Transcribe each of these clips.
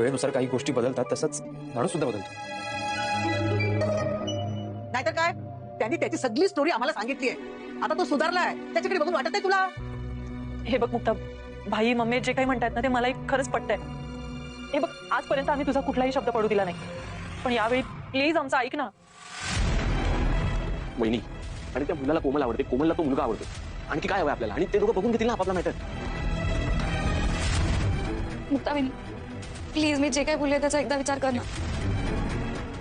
वेळेनुसार काही गोष्टी बदलतात तसंच माणूस सुद्धा बदलतो. नाहीतर काय? त्यांनी त्याची सगळी स्टोरी आम्हाला सांगितली आहे. आता तो सुधारलाय. त्याच्याकडे बघून वाटत आहे तुला? हे बघ मुक्ता भाई मम्मी जे काही म्हणतात ना ते मलाही खरंच पटतंय. हे बघ आजपर्यंत आम्ही तुझा कुठलाही शब्द पडू दिला नाही. पण यावेळी प्लीज़ आमचं ऐक ना. वहिनी आणि त्या मुलाला कोमल आवडते. कोमलला तो मुलगा आवडतो. आणखी काय हवं आपल्याला? आणि ते दोघं बघून घेतील ना आपापला मॅटर मुक्ताविनी प्लीज़ मी जे काही बोलले त्याचा एकदा विचार कर ना.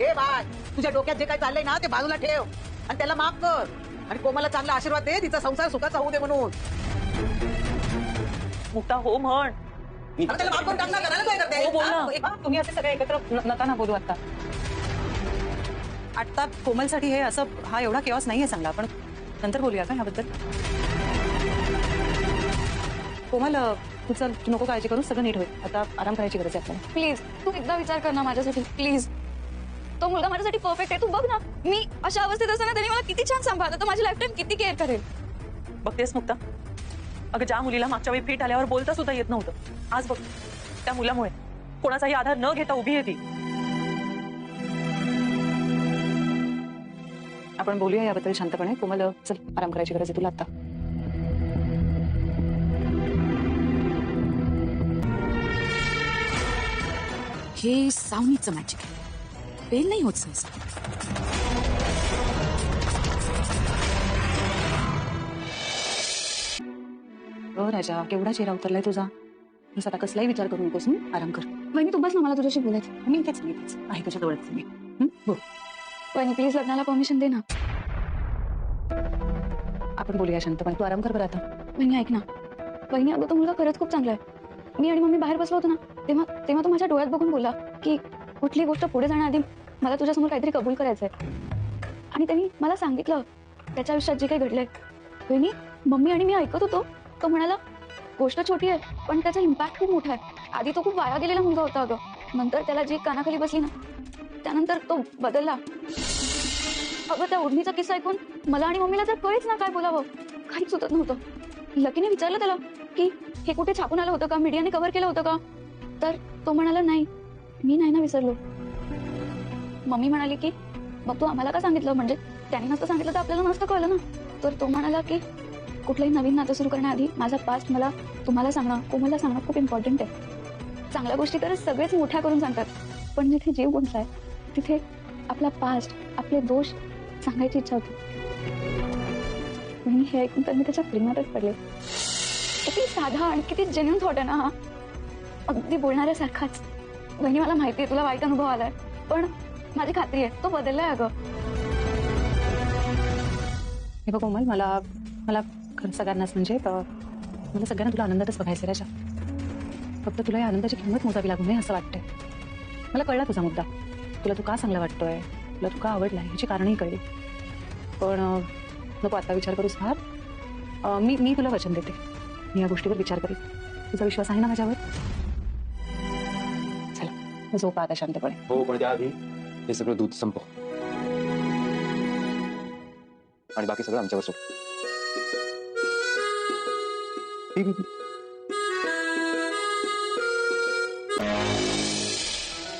हे बाय तुझ्या डोक्यात जे काय चाललंय ना ते बाजूला ठेव. आणि त्याला माफ़ कर. आणि कोमलला चांगला आशीर्वाद दे तिचा संसार सुखाचा होऊ दे म्हणून. मुक्ता हो म्हण. अरे त्याला माफ़ करून टाक ना, करायला काय करते? हो, बोल ना. हा? तुम्ही असे सगळे एकत्र न- नका ना बोलू आता. आता कोमलसाठी हे असं हा एवढा केवास नाहीये चांगला आपण नंतर बोलूया का ह्याबद्दल? कोमल चल नको काळजी करू सगळं नीट होईल. आता आराम करायची गरज आहे आपल्याला. प्लीज़ तू एकदा विचार कर ना माझ्यासाठी. प्लीज़ तो मुलगा माझ्यासाठी परफेक्ट आहे. तू बघ ना. मी अशा अवस्थेत असताना त्याने मला किती छान सांभाळलं. तर माझी लाईफ टाईम किती केअर करेल? बघतेस मुक्ता. अगं ज्या मुलीला मागच्या वेळी फिट आल्यावर बोलता सुद्धा येत नव्हतं. आज बघ. त्या मुलामुळे कोणाचाही आधार न घेता उभी आहे ती. आपण बोलूया याबद्दल शांतपणे. कोमल चल आराम करायची गरज आहे तुला आता. हे सावनीचं मॅजिक आहे. फेल नाही हो राजा केवढा चेहरा उतरलाय तुझा? बस आता कसलाही विचार करू नकोस आराम कर. वहिनी तू बस ना मला तुझ्याशी बोलायचं मी इथेच मी इथेच आहे. तुझ्या जवळच मी. बोल. वहिनी प्लीज़ लग्नाला परमिशन दे ना. आपण बोलूया शांतपणे. तू आराम कर बरं आता. वहिनी ऐक ना. वहिनी अगं तो मुलगा खरंच खूप चांगला आहे. मी आणि मम्मी बाहेर बसलो होतो ना. तेव्हा तेव्हा तो माझ्या डोळ्यात बघून बोला की कुठली गोष्ट पुढे जाण्याआधी मला तुझ्यासमोर काहीतरी कबूल करायचंय. आणि त्यांनी मला सांगितलं त्याच्या आयुष्यात जे काही घडलंय. वहिनी मम्मी आणि मी ऐकत होतो. तो म्हणाला गोष्ट छोटी आहे पण त्याचा इम्पॅक्ट खूप मोठा आहे. आधी तो खूप वाया गेलेला मुलगा होता अगं. नंतर त्याला जी कानाखाली बसली ना त्यानंतर तो बदलला. अगं त्या उर्मीचा किस्सा ऐकून मला आणि मम्मीला तर कळेच ना काय बोलावं. काहीच सुचत नव्हतं. लकीने विचारलं त्याला की हे कुठे छापून आलं होतं का? मीडियाने कव्हर केलं होतं का? तर तो म्हणाला नाही मी नाही ना विसरलो. मम्मी म्हणाली की मग तू आम्हाला का सांगितलं? म्हणजे त्यांनी नसतं सांगितलं तर आपल्याला नसतं कळलं ना. तर तो म्हणाला की कुठलंही नवीन नातं सुरू करण्याआधी माझा पास्ट मला तुम्हाला सांगणं कोमलला सांगणं खूप इम्पॉर्टंट आहे. चांगल्या गोष्टी तर सगळेच मोठ्या करून सांगतात. पण जिथे जीव गुंतलाय तिथे आपला पास्ट आपले दोष सांगायची इच्छा होती. मी हे ऐकून तर मी त्याच्या प्रेमातच पडले. किती साधा आणि किती जेन्युन थॉट आहे ना हा. अगदी बोलणाऱ्यासारखाच. बहिणी मला माहिती आहे तुला वाईट अनुभव आलाय. पण माझी खात्री आहे तो बदललाय अगं. हे बघ कोमल, मला मला सगळ्यांनाच म्हणजे मला सगळ्यांना तुला आनंदातच बघायचं राजा. फक्त तुला या आनंदाची किंमत मोजावी लागू नये असं वाटतंय. मला कळला तुझा मुद्दा. तुला तू का चांगला वाटतोय? तुला तू का आवडला ह्याची कारणही कळली. पण नको आता विचार करूस फार. मी मी तुला वचन देते. मी या गोष्टीवर विचार करेन तुझा विश्वास आहे ना माझ्यावर? झोपा आता शांतपणे हो पण त्याआधी हे सगळं दूध संपव आणि बाकी सगळं आमच्यावर सोड ठीक आहे.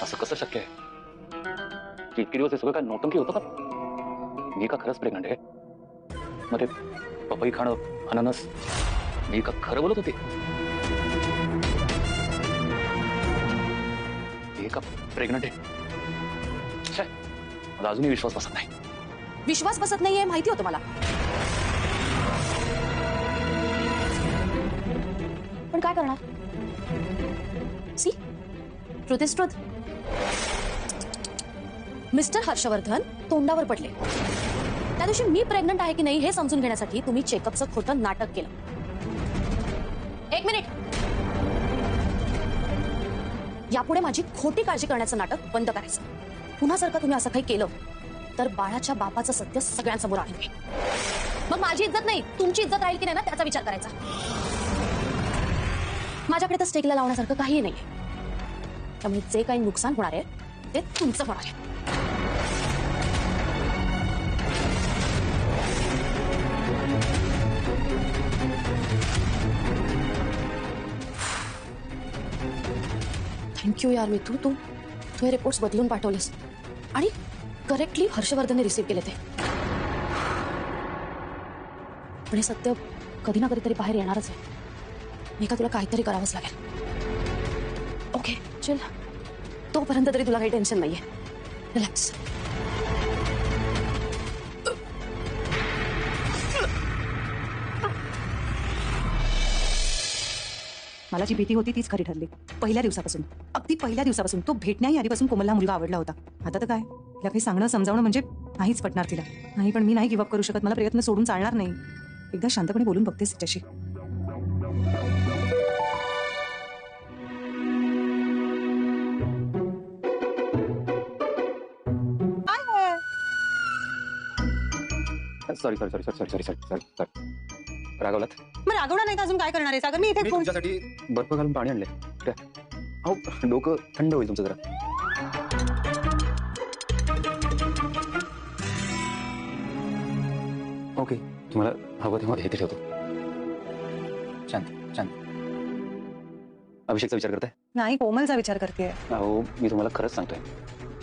असं कसं शक्य आहे की इतके दिवस हे सगळं काय नौटंकी होतं का मी का खरंच प्रेग्नंट आहे मग ते पपई खाणं अननस मी का खरं बोलत होते का प्रेग्नंट आहे मला अजूनही विश्वास बसत नाही। विश्वास बसत नाहीये माहिती होतं मला पण काय करणार? सी ट्रुथ मिस्टर हर्षवर्धन तोंडावर पडले. त्या दिवशी मी प्रेग्नंट आहे की नाही हे समजून घेण्यासाठी तुम्ही चेकअपचं खोटं नाटक केलं. एक मिनिट. यापुढे माझी खोटी काळजी करण्याचं नाटक बंद करायचं. पुन्हा जर का तुम्ही असं काही केलं तर बाळाच्या बापाचं सत्य सगळ्यांसमोर आणेल मग माझी इज्जत नाही तुमची इज्जत राहील की नाही ना त्याचा विचार करायचा. माझ्याकडे तर स्टेकला लावण्यासारखं काही नाही त्यामुळे जे काही नुकसान होणार आहे ते तुमचं होणार आहे. थँक्यू यार मितू तू तू हे रिपोर्ट्स बदलून पाठवलेस आणि करेक्टली हर्षवर्धनने रिसीव्ह केले ते पण हे सत्य कधी ना कधीतरी बाहेर येणारच आहे मी का तुला काहीतरी करावंच लागेल ओके चल। तोपर्यंत तरी तुला काही टेन्शन नाहीये रिलॅक्स मला जी भीती होती तीच खरी ठरली. पहिल्या दिवसापासून. अगदी पहिल्या दिवसापासून तो भेटण्याही आधीपासून कोमलला मुलगा आवडला होता. आता तर काय? तिला काही सांगणं, समजावणं म्हणजे नाहीच पटणार तिला. नाही, पण मी नाही गिवअप करू शकत. मला प्रयत्न सोडून चालणार नाही. एकदा शांतपणे बोलून बघतेस तिच्याशी. Sorry sorry sorry sorry sorry sorry sorry sorry रागवलात? मग रागवणार नाही तर अजून? काय करणार आहे? सागर मी इथे मी तुमच्यासाठी बर्फ़ घालून पाणी आणले अहो डोकं थंड होईल तुमचं जरा. ओके तुम्हाला हवं तेव्हा हे ठेवतो. शांत शांत. अभिषेकचा विचार करताय? नाही कोमलचा विचार करते अहो मी तुम्हाला खरंच सांगतोय.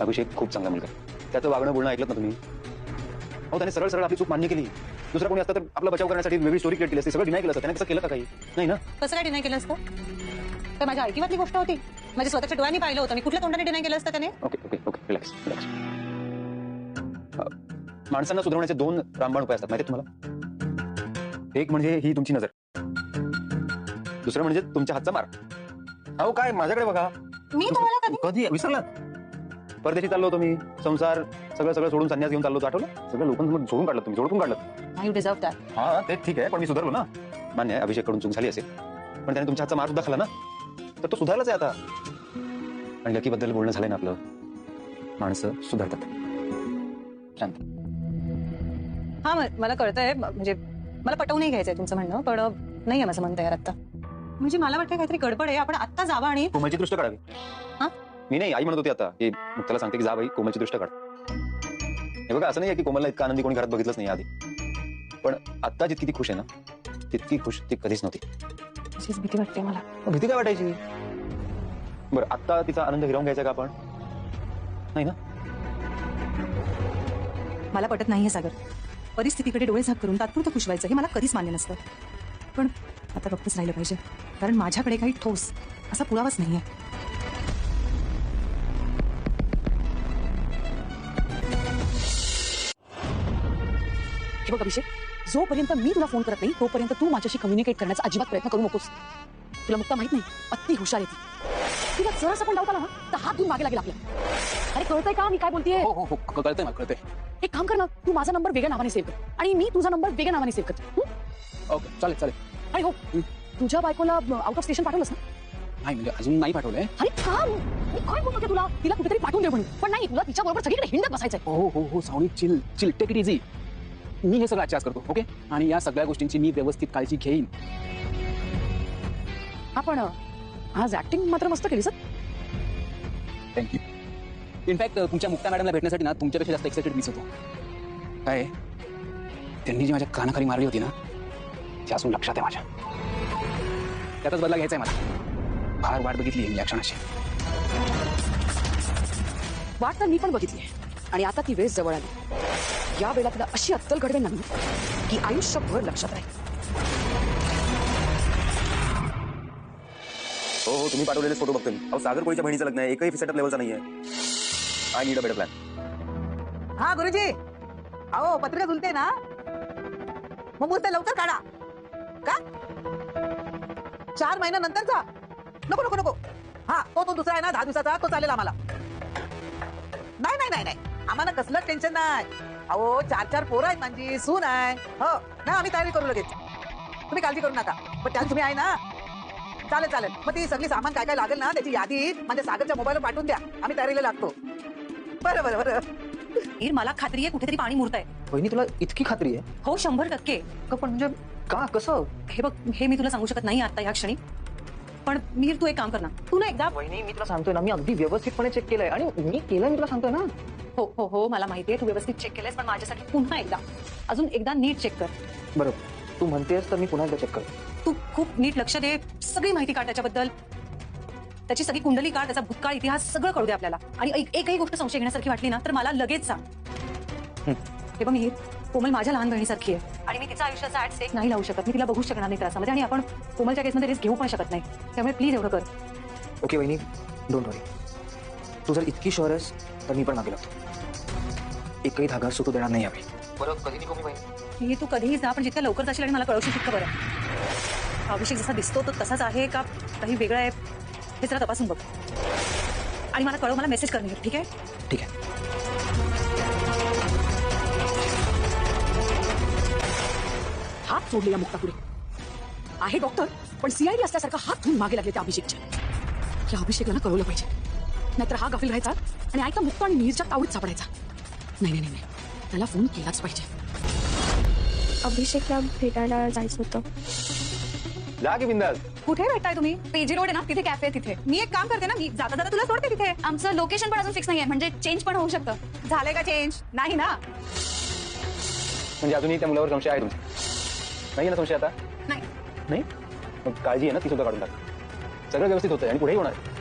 अभिषेक खूप चांगला मुलगा आहे. त्याचं वागणं बोलणं ऐकलं ना तुम्ही? अहो त्याने सरळ सरळ आपली चूक मान्य केली. दुसरा कोणी असतं तर आपला बचाव करण्यासाठी वेगळी स्टोरी क्रिएट केली असते सगळं डिनाय केलं असतं. त्याने कसं केलं का काही? नाही ना? कसं काय डिनाय केलं असतं? तर माझ्या ऐकिवातली गोष्ट होती. माझ्या स्वतःच्या डोळ्यांनी पाहिलं होतं. मी कुठल्या तोंडाने डिनाय केलं असतं त्याने? Okay okay okay relax relax माणसांना सुधारण्याचे दोन रामबाण उपाय असतात. माहिती तुम्हाला? एक म्हणजे ही तुमची नज़र. दुसरं म्हणजे तुमच्या हातचा मार. अहो काय? माझ्याकडे बघा. मी तुम्हाला कधी कधी विसरला परदेशी चाललो होतो मी. संसार सगळं सगळं सोडून संन्यास घेऊन चाललो आठवलं? सगळं लोकांसमोर सोडून काढलं तुम्ही सोडून काढलं. यू डिझर्व दॅट हा ते ठीक आहे पण मी सुधारलो ना. मान्य आहे अभिषेक कडून चूक झाली असेल. पण त्याने तुमच्या हातचा मार सुद्धा खाला ना. तर तो सुधारलाच आहे आता. आणि लकीबद्दल बोलणं झालंय ना आपलं. माणसं सुधारतात. शांत. हा मला कळतंय म्हणजे मला पटवून घ्यायचंय तुमचं म्हणणं पण नाही आहे माझं मन तयार आता म्हणजे मला वाटतं काहीतरी गडबड आहे आपण आत्ता जावा आणि कोमलची दृष्ट काढावी. मी नाही आई म्हणत होती आता की त्याला सांगते की जा बाई कोमलची दृष्ट काढ. हे बघा असं नाही की कोमलला इतका आनंदी कोणी घरात बघितलंच नाही आधी. पण आता जितकी ती खुश आहे ना तितकी खुश ती कधीच नव्हती. अशीच भीती वाटते मला. भीती काय वाटायची? बरं आता तिचा आनंद हिरावून घ्यायचा का आपण? नाही ना? मला पटत नाहीये सागर. परिस्थितीकडे डोळे झाक करून तात्पुरतं खुश व्हायचं हे मला कधीच मान्य नसतं. पण आता गप्पच राहिलं पाहिजे. कारण माझ्याकडे काही ठोस असा पुरावाच नाहीये. हे बघ अभिषेक जोपर्यंत मी तुला फ़ोन करत नाही तोपर्यंत तू माझ्याशी कम्युनिकेट करण्याचा अजिबात प्रयत्न करू नकोस. तुला मुक्ता माहित नाही अति हुशार येते तिला जरासा पण डाऊट आला ना तर हात धुवून मागे लागेल आपल्या अरे कळतंय का मी काय बोलतेय? हो हो हो कळतंय मला कळतंय. एक काम कर ना तू माझा नंबर वेगळ्या नावाने सेव्ह कर. आणि मी तुझा नंबर वेगळ्या नावाने सेव्ह करते? ओके चालेल चालेल. आणि हो तुझ्या बायकोला आउट ऑफ़ स्टेशन पाठवलंस ना? नाही म्हणजे अजून नाही पाठवलंय. अरे का मी काय बोलत होते तुला? तिला कुठेतरी पाठवून दे म्हणून. पण नाही तुला तिच्या बरोबर सगळीकडे हिंडत बसायचंय. हो हो हो Sawani chill chill take it easy मी हे सगळं आजच्या आज करतो ओके? आणि या सगळ्या गोष्टींची मी व्यवस्थित काळजी घेईन. आपण आज ऍक्टिंग मात्र मस्त केली सर. थँक्यू इनफॅक्ट तुमच्या मुक्ता मॅडमला भेटण्यासाठी ना तुमच्यापेक्षा जास्त एक्साइटेड मीच होतो काय? त्यांनी जी माझ्या कानाखाली मारली होती ना ती अजून लक्षात आहे माझ्या. बदला घ्यायचा आहे मला. फार वाट बघितली आहे मी या क्षणाची. वाट तर मी पण बघितली आणि आता ती वेळ जवळ आली. या वेळेला तिला अशी अत्तल घडवेल ना मी की आयुष्यभर लक्षात राहील. हो हो तुम्ही पाठवलेले फ़ोटो बघतो मी. अहो सागर कोळीच्या बहिणीचं लग्न आहे. एकही सेटअप लेवलचा नाहीये. I need a better plan हा गुरुजी. अहो पत्रिका झुलते ना? मग मुहूर्त लवकर काढा. का? चार महिन्यानंतर जा. नको नको नको. हा तो तो दुसरा आहे ना दहा दिवसाचा तो चालेल आम्हाला. नाही नाही नाही नाही. आम्हाला कसलं टेन्शन नाही. अहो चार चार पोरं आहेत माझी सून आहे. हो नाही आम्ही तयारी करू लगेच. तुम्ही काळजी करू नका. पण त्यात तुम्ही आहे ना? चालेल चालेल. मग ती सगळी सामान काय काय लागेल ना त्याची यादी म्हणजे सागरच्या मोबाईलवर पाठवून द्या. आम्ही तयारीला लागतो. बरं बरं बरं. हीर मला खात्री आहे कुठेतरी पाणी मुरत आहे वहिनी तुला इतकी खात्री आहे? हो शंभर टक्के. का पण म्हणजे का? कसं? हे बघ हे मी तुला सांगू शकत नाही आता या क्षणी. पण मीर तू एक काम कर ना. तू ना एकदा वहिनी मी तुला सांगतोय ना मी अगदी व्यवस्थितपणे चेक केलंय. आणि मी केलंय मी तुला सांगतोय ना. हो हो हो मला माहिती आहे तू व्यवस्थित चेक केलंयस पण माझ्यासाठी पुन्हा एकदा अजून एकदा नीट चेक कर. बरं तू म्हणतेस तर मी पुन्हा एकदा चेक करतो. तू खूप नीट लक्ष दे सगळी माहिती काढ त्याच्याबद्दल. त्याची सगळी कुंडली काळ त्याचा भूतकाळ इतिहास सगळं कळू दे आपल्याला. आणि एक- एकही गोष्ट संशय घेण्यासारखी वाटली ना तर मला लगेच सांग. हे. बघ मी कोमल माझ्या लहान बहिणीसारखी आहे. आणि मी तिच्या आयुष्याचा ऍट स्टेक नाही लावू शकत. मी तिला बघू शकणार नाही त्रासामध्ये आणि आपण कोमलच्या केसमध्ये रिस्क घेऊ पण शकत नाही. त्यामुळे प्लीज़ एवढं कर. ओके वहिनी डोंट वरी तू जर इतकी शुअर आहेस तर मी पण मागे लागतो. एकही धागा सुटू देणार नाही यावेळी बरं कधी निघू मी हे तू कधीही जा पण जितक्या लवकर जाशील आणि मला कळवशील तितकं बरं. हा अभिषेक जसा दिसतो तो तसाच आहे का काही वेगळं आहे? हे जरा तपासून बघ. आणि मला कळव मला मेसेज करणे ठीक आहे? ठीक आहे. हात सोडले या मुक्तापुढे आहे डॉक्टर पण सीआयडी असल्यासारखा हात धुवून मागे लागले त्या अभिषेकच्या. या अभिषेकला कळवलं पाहिजे. नाहीतर हा गफील राहायचा आणि ऐका मुक्त आणि नीरच्या तावडीत सापडायचा. नाही नाही नाही. त्याला फ़ोन केलाच पाहिजे अभिषेकला भेटायला जायचं होतं जा की बिंदास। कुठे भेटताय तुम्ही? पेजी रोड आहे ना तिथे कॅफे तिथे। मी एक काम करते ना मी जाता जाता तुला सोडते तिथे। आमचं लोकेशन पण अजून फिक्स नाही आहे म्हणजे चेंज पण होऊ शकतं। झालंय का चेंज नाही ना। म्हणजे अजूनही त्या मुलावर संशय आहे तुमचा? नाही ना संशय आता? नाही. नाही? मग काळजी आहे ना ती सुद्धा काढून टाक. सगळं व्यवस्थित होतंय आणि पुढेही होणार आहे.